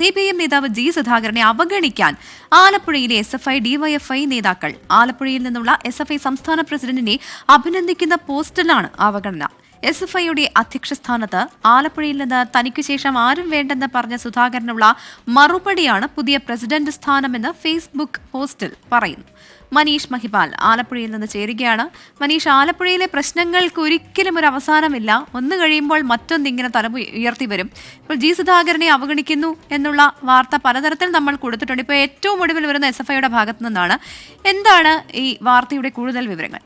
C P M നേതാവ് G സുധാകരനെ അവഗണിക്കാൻ ആലപ്പുഴയിലെ എസ് എഫ് ഐ ഡിവൈഎഫ്ഐ നേതാക്കൾ. ആലപ്പുഴയിൽ നിന്നുള്ള എസ് എഫ് ഐ സംസ്ഥാന പ്രസിഡന്റിനെ അഭിനന്ദിക്കുന്ന പോസ്റ്റിലാണ് അവഗണന. എസ് എഫ് ഐയുടെ അധ്യക്ഷ സ്ഥാനത്ത് ആലപ്പുഴയിൽ നിന്ന് തനിക്കു ശേഷം ആരും വേണ്ടെന്ന് പറഞ്ഞ സുധാകരനുള്ള മറുപടിയാണ് പുതിയ പ്രസിഡന്റ് സ്ഥാനമെന്ന് ഫേസ്ബുക്ക് പോസ്റ്റിൽ പറയുന്നു. മനീഷ് മഹിപാൽ ആലപ്പുഴയിൽ നിന്ന് ചേരുകയാണ്. മനീഷ് ആലപ്പുഴയിലെ പ്രശ്നങ്ങൾക്ക് ഒരിക്കലും ഒരു അവസാനമില്ല. ഒന്ന് കഴിയുമ്പോൾ മറ്റൊന്ന് ഇങ്ങനെ തല ഉയർത്തി വരും. ഇപ്പോൾ ജി സുധാകരനെ അവഗണിക്കുന്നു എന്നുള്ള വാർത്ത പലതരത്തിൽ നമ്മൾ കൊടുത്തിട്ടുണ്ട്. ഇപ്പോൾ ഏറ്റവും ഒടുവിൽ വരുന്ന എസ് എഫ് ഐയുടെ ഭാഗത്തു നിന്നാണ്. എന്താണ് ഈ വാർത്തയുടെ കൂടുതൽ വിവരങ്ങൾ?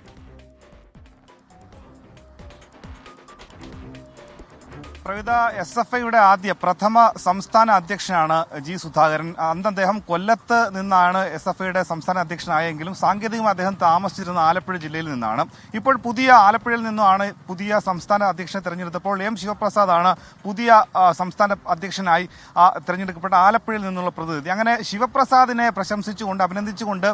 പ്രവിത എസ് എഫ് ഐയുടെ ആദ്യ പ്രഥമ സംസ്ഥാന അധ്യക്ഷനാണ് ജി സുധാകരൻ. അന്ന് അദ്ദേഹം കൊല്ലത്ത് നിന്നാണ് എസ് എഫ് ഐയുടെ സംസ്ഥാന അധ്യക്ഷനായെങ്കിലും സാങ്കേതികമായി അദ്ദേഹം താമസിച്ചിരുന്ന ആലപ്പുഴ ജില്ലയിൽ നിന്നാണ്. ഇപ്പോൾ പുതിയ ആലപ്പുഴയിൽ നിന്നുമാണ് പുതിയ സംസ്ഥാന അധ്യക്ഷനെ തെരഞ്ഞെടുത്തപ്പോൾ എം ശിവപ്രസാദ് ആണ് പുതിയ സംസ്ഥാന അധ്യക്ഷനായി തെരഞ്ഞെടുക്കപ്പെട്ട ആലപ്പുഴയിൽ നിന്നുള്ള പ്രതിനിധി. അങ്ങനെ ശിവപ്രസാദിനെ പ്രശംസിച്ചുകൊണ്ട് അഭിനന്ദിച്ചുകൊണ്ട്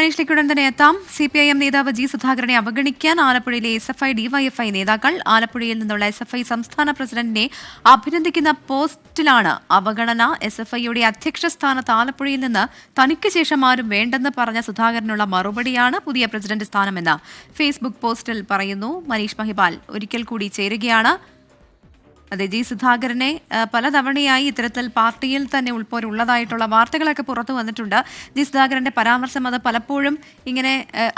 മനീഷിലേക്ക് ഉടൻ തന്നെ എത്താം. സി പി ഐ എം നേതാവ് ജി സുധാകരനെ അവഗണിക്കാൻ ആലപ്പുഴയിലെ എസ് എഫ് ഐ ഡിവൈഎഫ്ഐ നേതാക്കൾ ആലപ്പുഴയിൽ നിന്നുള്ള എസ് എഫ് ഐ സംസ്ഥാന പ്രസിഡന്റിനെ അഭിനന്ദിക്കുന്ന പോസ്റ്റിലാണ് അവഗണന. എസ് എഫ് ഐയുടെ അധ്യക്ഷ സ്ഥാനത്ത് ആലപ്പുഴയിൽ നിന്ന് തനിക്ക് ശേഷം ആരും വേണ്ടെന്ന് പറഞ്ഞ സുധാകരനുള്ള മറുപടിയാണ് പുതിയ പ്രസിഡന്റ് സ്ഥാനമെന്ന് ഫേസ്ബുക്ക് പോസ്റ്റിൽ പറയുന്നു. മനീഷ് മഹിപാൽ ഒരിക്കൽ കൂടി ചേരുകയാണ്. അതെ ജി സുധാകരനെ പലതവണയായി ഇത്തരത്തിൽ പാർട്ടിയിൽ തന്നെ ഉൾപ്പോരെ ഉള്ളതായിട്ടുള്ള വാർത്തകളൊക്കെ പുറത്തു വന്നിട്ടുണ്ട്. ജി സുധാകരന്റെ പരാമർശം അത് പലപ്പോഴും ഇങ്ങനെ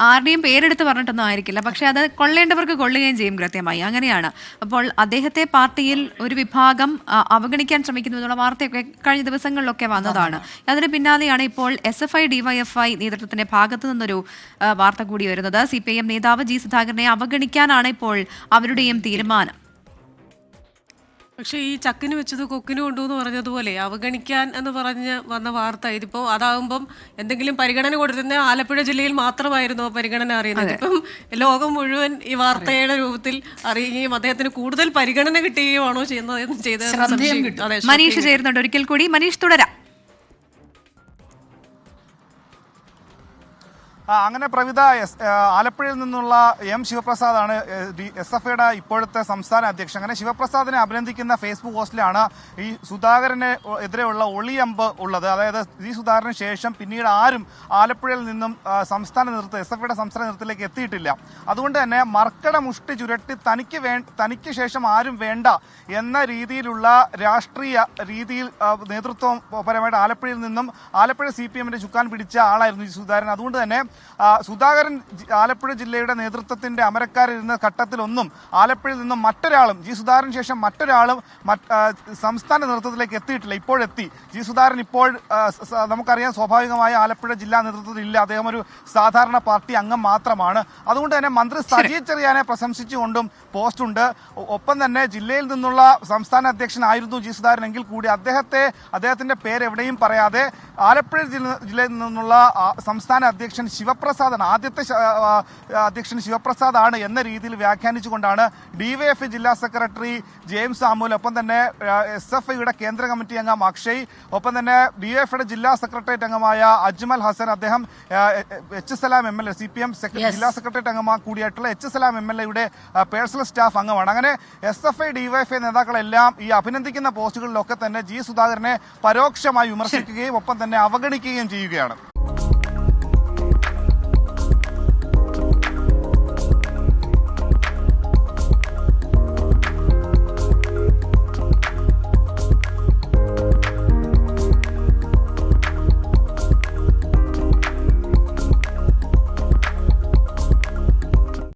ആരുടെയും പേരെടുത്ത് പറഞ്ഞിട്ടൊന്നും ആയിരിക്കില്ല. പക്ഷെ അത് കൊള്ളേണ്ടവർക്ക് കൊള്ളുകയും ചെയ്യും കൃത്യമായി. അങ്ങനെയാണ്. അപ്പോൾ അദ്ദേഹത്തെ പാർട്ടിയിൽ ഒരു വിഭാഗം അവഗണിക്കാൻ ശ്രമിക്കുന്നു എന്നുള്ള വാർത്തയൊക്കെ കഴിഞ്ഞ ദിവസങ്ങളിലൊക്കെ വന്നതാണ്. അതിന് പിന്നാലെയാണ് ഇപ്പോൾ എസ് എഫ് ഐ ഡിവൈഎഫ്ഐ നേതൃത്വത്തിന്റെ ഭാഗത്തു നിന്നൊരു വാർത്ത കൂടി വരുന്നത്. സി പി ഐ എം നേതാവ് ജി സുധാകരനെ അവഗണിക്കാനാണ് ഇപ്പോൾ അവരുടെയും തീരുമാനം. പക്ഷേ ഈ ചക്കിന് വെച്ചത് കൊക്കിന് കൊണ്ടു എന്ന് പറഞ്ഞതുപോലെ അവഗണിക്കാൻ എന്ന് പറഞ്ഞ് വന്ന വാർത്ത ഇതിപ്പോൾ അതാകുമ്പം എന്തെങ്കിലും പരിഗണന കൊടുത്തിരുന്ന ആലപ്പുഴ ജില്ലയിൽ മാത്രമായിരുന്നു പരിഗണന അറിയുന്നത്. ഇപ്പം ലോകം മുഴുവൻ ഈ വാർത്തയുടെ രൂപത്തിൽ അറിയുകയും അദ്ദേഹത്തിന് കൂടുതൽ പരിഗണന കിട്ടുകയുമാണോ ചെയ്യുന്നത് എന്ന് ചെയ്തതെന്ന് മനീഷ് ചേരുന്നുണ്ട്. ഒരിക്കൽ കൂടി മനീഷ് തുടരാം. അങ്ങനെ പ്രവിത ആലപ്പുഴയിൽ നിന്നുള്ള എം ശിവപ്രസാദാണ് എസ് എഫ് ഐയുടെ ഇപ്പോഴത്തെ സംസ്ഥാന അധ്യക്ഷൻ. അങ്ങനെ ശിവപ്രസാദിനെ അഭിനന്ദിക്കുന്ന ഫേസ്ബുക്ക് പോസ്റ്റിലാണ് ഈ സുധാകരന് എതിരെയുള്ള ഒളിയമ്പ് ഉള്ളത്. അതായത് ഈ സുധാകരന് ശേഷം പിന്നീട് ആരും ആലപ്പുഴയിൽ നിന്നും സംസ്ഥാന നേതൃത്വം എസ് എഫ് ഐയുടെ സംസ്ഥാന നേതൃത്വത്തിലേക്ക് എത്തിയിട്ടില്ല. അതുകൊണ്ട് തന്നെ മർക്കട മുഷ്ടി ചുരട്ടി തനിക്ക് വേ തനിക്ക് ശേഷം ആരും വേണ്ട എന്ന രീതിയിലുള്ള രാഷ്ട്രീയ രീതിയിൽ നേതൃത്വപരമായിട്ട് ആലപ്പുഴയിൽ നിന്നും ആലപ്പുഴ സി പി എമ്മിന്റെ ചുക്കാൻ പിടിച്ച ആളായിരുന്നു ഈ സുധാകരൻ. അതുകൊണ്ട് തന്നെ സുധാകരൻ ആലപ്പുഴ ജില്ലയുടെ നേതൃത്വത്തിന്റെ അമരക്കാരിരുന്ന ഘട്ടത്തിലൊന്നും ആലപ്പുഴയിൽ നിന്നും മറ്റൊരാളും ജി സുധാകരൻ ശേഷം മറ്റൊരാളും സംസ്ഥാന നേതൃത്വത്തിലേക്ക് എത്തിയിട്ടില്ല. ഇപ്പോഴെത്തി. ജി സുധാകരൻ ഇപ്പോൾ നമുക്കറിയാം സ്വാഭാവികമായ ആലപ്പുഴ ജില്ലാ നേതൃത്വത്തിൽ ഇല്ല അദ്ദേഹം ഒരു സാധാരണ പാർട്ടി അംഗം മാത്രമാണ്. അതുകൊണ്ട് തന്നെ മന്ത്രി സജീവ് ചെറിയാനെ പ്രശംസിച്ചുകൊണ്ടും പോസ്റ്റുണ്ട്. ഒപ്പം തന്നെ ജില്ലയിൽ നിന്നുള്ള സംസ്ഥാന അധ്യക്ഷനായിരുന്നു ജി സുധാകരൻ എങ്കിൽ കൂടി അദ്ദേഹത്തെ അദ്ദേഹത്തിന്റെ പേര് എവിടെയും പറയാതെ ആലപ്പുഴ ജില്ല- ജില്ലയിൽ നിന്നുള്ള സംസ്ഥാന അധ്യക്ഷൻ ശിവപ്രസാദാണ്. ആദ്യത്തെ അധ്യക്ഷൻ ശിവപ്രസാദ് എന്ന രീതിയിൽ വ്യാഖ്യാനിച്ചുകൊണ്ടാണ് ഡിവൈഎഫ് ജില്ലാ സെക്രട്ടറി ജെയിംസ് ആമൂൽ ഒപ്പം തന്നെ എസ് എഫ് ഐയുടെ കേന്ദ്ര കമ്മിറ്റി അംഗം അക്ഷയ് ഒപ്പം തന്നെ ഡിവൈഎഫ്ഐയുടെ ജില്ലാ സെക്രട്ടേറിയറ്റ് അംഗമായ അജ്മൽ ഹസൻ അദ്ദേഹം H S Elam M L A C P M ജില്ലാ സെക്രട്ടേറിയറ്റ് അംഗമാ കൂടിയായിട്ടുള്ള എച്ച് എസ് എലാം എം എൽ എയുടെ പേഴ്സണൽ സ്റ്റാഫ് അംഗമാണ്. അങ്ങനെ എസ് എഫ് ഐ ഡിവൈഎഫ്ഐ നേതാക്കളെല്ലാം ഈ അഭിനന്ദിക്കുന്ന പോസ്റ്റുകളിലൊക്കെ തന്നെ ജി സുധാകരനെ പരോക്ഷമായി വിമർശിക്കുകയും ഒപ്പം തന്നെ അവഗണിക്കുകയും ചെയ്യുകയാണ്.